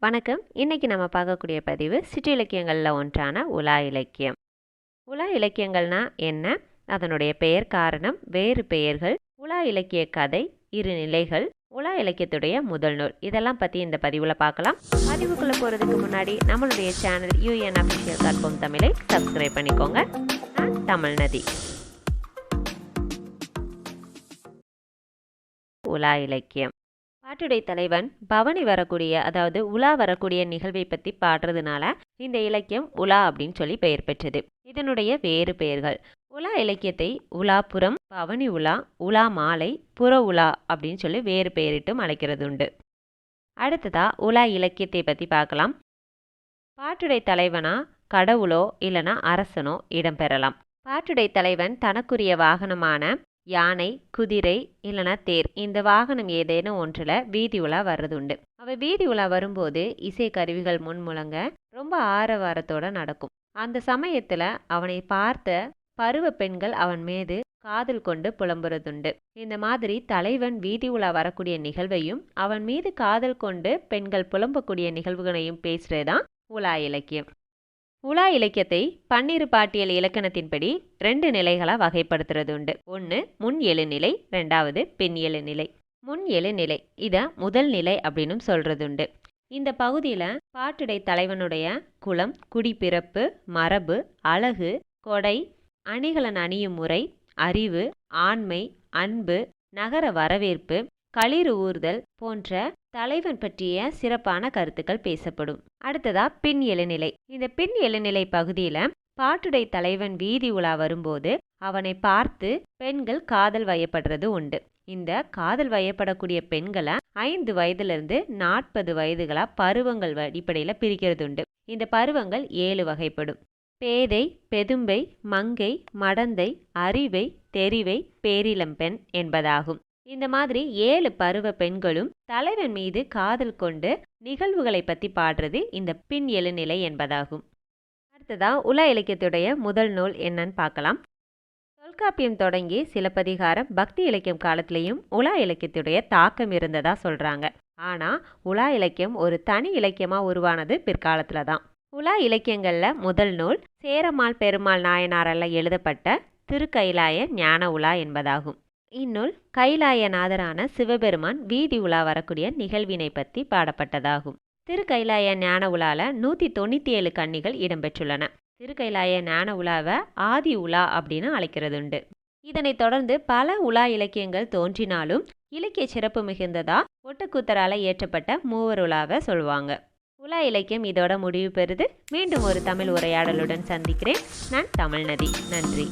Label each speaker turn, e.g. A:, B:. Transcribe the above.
A: வணக்கம். இன்னைக்கு நம்ம பார்க்கக்கூடிய பதிவு சிற்றிலக்கியங்களில் ஒன்றான உலா இலக்கியம். உலா இலக்கியங்கள்னா என்ன? அதனுடைய பெயர் காரணம் வேறு பெயர்கள். உலா இலக்கிய கதை இரு நிலைகள் உலா இலக்கியத்துடைய முதல் நூல். இதெல்லாம் பற்றி இந்த பதிவில் பார்க்கலாம். பதிவுக்குள்ளே போகிறதுக்கு முன்னாடி நம்மளுடைய சேனல் யூஎன் அஃபிஷியல் கற்போம் தமிழை சப்ஸ்கிரைப் பண்ணிக்கோங்க. நான் தமிழ்நதி உலா இலக்கியம். பாட்டுடை தலைவன் பவனி வரக்கூடிய அதாவது உலா வரக்கூடிய நிகழ்வை பற்றி பாடுறதுனால இந்த இலக்கியம் உலா அப்படின்னு சொல்லி பெயர் பெற்றது. இதனுடைய வேறு பெயர்கள். உலா இலக்கியத்தை உலாபுரம் பவனி உலா உலா மாலை புற உலா அப்படின்னு சொல்லி வேறு பெயரிட்டும் அழைக்கிறது உண்டு. அடுத்ததா உலா இலக்கியத்தை பற்றி பார்க்கலாம். பாட்டுடை தலைவனா கடவுளோ இல்லைனா அரசனோ இடம்பெறலாம். பாட்டுடை தலைவன் தனக்குரிய வாகனமான யானை குதிரை இல்லைனா தேர். இந்த வாகனம் ஏதேனும் ஒன்றில் வீதி உலா வர்றது உண்டு அவ வீதி உலா வரும்போது இசை கருவிகள் முன் முழங்க ரொம்ப ஆரவாரத்தோட நடக்கும். அந்த சமயத்தில் அவனை பார்த்த பருவ பெண்கள் அவன் மீது காதல் கொண்டு புலம்புறதுண்டு. இந்த மாதிரி தலைவன் வீதி உலா வரக்கூடிய நிகழ்வையும் அவன் மீது காதல் கொண்டு பெண்கள் புலம்பக்கூடிய நிகழ்வுகளையும் பேசுறதுதான் உலா இலக்கியம். உலா இலக்கியத்தை பன்னிரு பாட்டியல் இலக்கணத்தின்படி ரெண்டு நிலைகளாக வகைப்படுத்துறது உண்டு. ஒன்று முன் எழுநிலை ரெண்டாவது பின் எழுநிலை முன் எழுநிலை இதை முதல் நிலை அப்படின்னு சொல்றது உண்டு. இந்த பகுதியில் பாட்டுடை தலைவனுடைய குலம் குடிப்பிறப்பு மரபு அழகு கொடை அணிகலன் அணியும் முறை அறிவு ஆண்மை அன்பு நகர வரவேற்பு களிறு ஊர்தல் போன்ற தலைவன் பற்றிய சிறப்பான கருத்துக்கள் பேசப்படும். அடுத்ததா பின் எழுநிலை இந்த பின் எழுநிலை பகுதியில பாட்டுடை தலைவன் வீதி உலா வரும்போது அவனை பார்த்து பெண்கள் காதல் வயப்படுறது உண்டு. இந்த காதல் வயப்படக்கூடிய பெண்களை ஐந்து வயதிலிருந்து நாற்பது வயதுகளா பருவங்கள் அடிப்படையில் பிரிக்கிறது உண்டு. இந்த பருவங்கள் ஏழு வகைப்படும். பேதை பெதும்பை மங்கை மடந்தை அறிவை தெரிவை பேரிளம்பெண் என்பதாகும். இந்த மாதிரி ஏழு பருவ பெண்களும் தலைவன் மீது காதல் கொண்டு நிகழ்வுகளை பற்றி பாடுறது இந்த பின் எழுநிலை என்பதாகும். அடுத்ததா உலா இலக்கியத்துடைய முதல் நூல் என்னன்னு பார்க்கலாம். தொல்காப்பியம் தொடங்கி சிலப்பதிகாரம் பக்தி இலக்கியம் காலத்திலையும் உலா இலக்கியத்துடைய தாக்கம் இருந்ததா சொல்கிறாங்க ஆனால் உலா இலக்கியம் ஒரு தனி இலக்கியமாக உருவானது பிற்காலத்தில் தான். உலா இலக்கியங்களில் முதல் நூல் சேரமால் பெருமாள் நாயனாரெல்லாம் எழுதப்பட்ட திருக்கைலாய ஞான உலா என்பதாகும். இந்நூல் கைலாயநாதரான சிவபெருமான் வீதி உலா வரக்கூடிய நிகழ்வினை பற்றி பாடப்பட்டதாகும். திருக்கைலாய ஞான உலால நூற்றி தொண்ணூற்றி ஏழு கன்னிகள் இடம்பெற்றுள்ளன. திருக்கைலாய ஞான உலாவை ஆதி உலா அப்படின்னு அழைக்கிறதுண்டு. இதனைத் தொடர்ந்து பல உலா இலக்கியங்கள் தோன்றினாலும் இலக்கிய சிறப்பு மிகுந்ததா ஒட்டக்கூத்தரால் இயற்றப்பட்ட மூவர் உலாவை சொல்லுவாங்க உலா இலக்கியம் இதோட முடிவு பெறுது. மீண்டும் ஒரு தமிழ் உரையாடலுடன் சந்திக்கிறேன். நான் தமிழ்நதி. நன்றி.